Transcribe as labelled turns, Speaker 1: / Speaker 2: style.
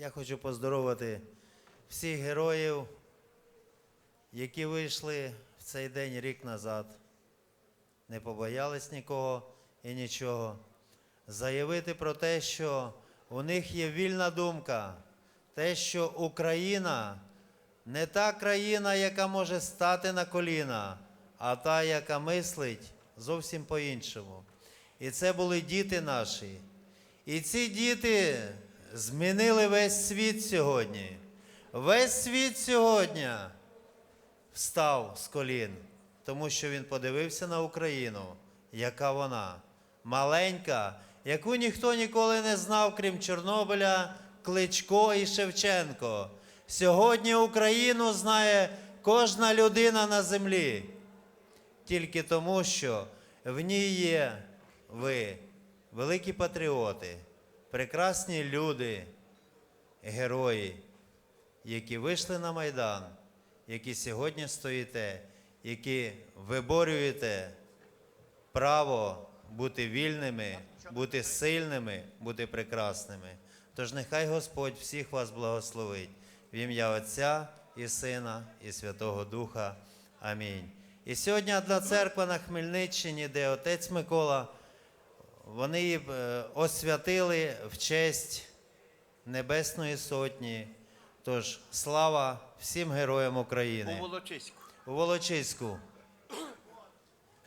Speaker 1: Я хочу поздоровити всіх героїв, які вийшли в цей день рік назад, не побоялись нікого і нічого. Заявити про те, що у них є вільна думка, те, що Україна не та країна, яка може стати на коліна, а та, яка мислить зовсім по-іншому. І це були діти наші. І ці діти змінили весь світ сьогодні. Весь світ сьогодні встав з колін, тому що він подивився на Україну, яка вона маленька, яку ніхто ніколи не знав, крім Чорнобиля, Кличко і Шевченко. Сьогодні Україну знає кожна людина на землі, тільки тому, що в ній є ви, великі патріоти, прекрасні люди, герої, які вийшли на Майдан, які сьогодні стоїте, які виборюєте право бути вільними, бути сильними, бути прекрасними. Тож нехай Господь всіх вас благословить в ім'я Отця і Сина, і Святого Духа. Амінь. І сьогодні одна церква на Хмельниччині, де отець Микола, вони е, освятили в честь Небесної Сотні. Тож слава всім героям України.
Speaker 2: У Волочиську.
Speaker 1: У Волочиську.